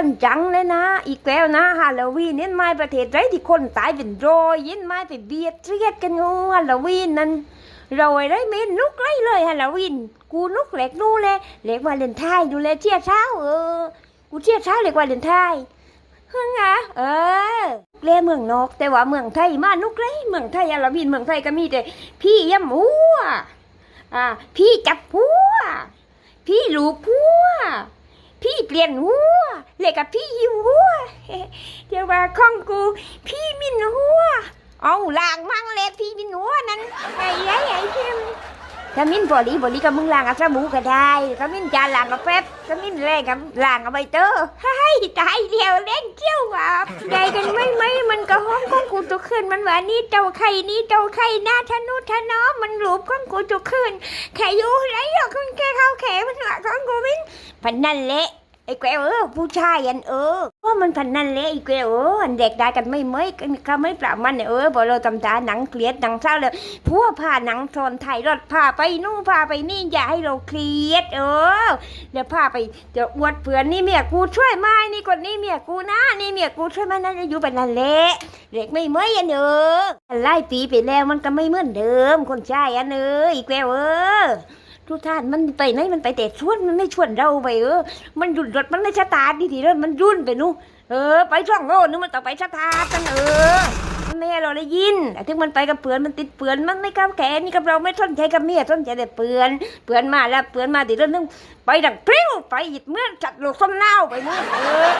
กันจังเลยนะ อีกแล้วนะฮาโลวีนเนี่ไม่ประเทศไรที่คนตายเป็นรอยยินไม่ไปเบียดเรียดกันงูฮาโลวีนนั้นเราไอ้ไรเมนนุกไรเลยฮาโลวีนกูนุกเหล็กนู่เลยเหล็กวาเลนไทน์ดูแลเชี่ยเช้าเออกูเชี่ยเช้าเหล็กวาเลนไทน์ฮึ่งอะเออเล่เมืองนอก แต่ว่าเมืองไทยมานุกไรเมืองไทยฮาโลวีนเมืองไทยก็มีแต่ พี่ยำหัวอ่าพี่จับหัวพี่ลูกหัวพี่เปลี่ยนหัว เลยกับพี่หิวหัวเดี๋ยวว่าข้องกู พี่มินหัวเอาล่างมั่งเลยพี่มินหัวนั้นไอ้ไอ้ไอ้เข็มถ้ามินบอลีบอลีกับมึงล่างกับสบู่ก็ได้ถ้ามินจานล่างกับแป๊บถ้ามินแรงกับล่างกับใบเตอร์ให้ตายเดียวเล่นเที่ยวอะได้กันไม่ไหมมันก็ห้องของกูตัวขึ้นมันว่านี่เจ้าไข่นี่เจ้าไข่หน้าทะนุทะน้อมันหลูบของกูตัวขึ้นแค่ยู่ไรหรอกคุณแค่เข้าแขมันหลักของกูมินพันนั่นเละ อ้แกวเออผู้ชายอันเออว่ามันพันนั่นเละไอ้แกวเอออันเด็กได้กันไม่เมยกันเขาไม่ปราบมันเนออพอเราตำตาหนังเครียดหนังเศร้าเลยพัวพาหนังทอนไทยรถพาไปนู่นพาไปนี่อย่าให้เราเครียดเออเดี๋ยวพาไปเดี๋ยวอวดเผื่อนนี่เมียกูช่วยไหมนี่คนนี้เมียกูนะนี่เมียกูช่วยไหมนั่นอยู่เป็นนั่นเละเด็กไม่เมยอันเออไล่ปีไปแล้วมันก็ไม่เหมือนเดิม คนชายอันเอออีกแกวเออ ทุกท่านมันไปไหนมันไปแต่ชวนมันไม่ชวนเราไปเออ มันหยุดรถมันไม่ชะตาร์ทดีทีแล้วมันรุ่นไปนู่นเออ ไปช่องโน่นนึกมันต่อไปชะตาตันเออมันไม่เราได้ยินแต่ถึงมันไปกับเปือนมันติดเปือนมันไม่ก้าวแขนนี่กับเราไม่ทนใจกับเมียทนใจแต่เปือนเปือนมาแล้วเปือนมาติดเรื่องนึงไปดังพริ้วไปหยิบเมื่อจัดโลกส้มเน่าไปนู่นเออ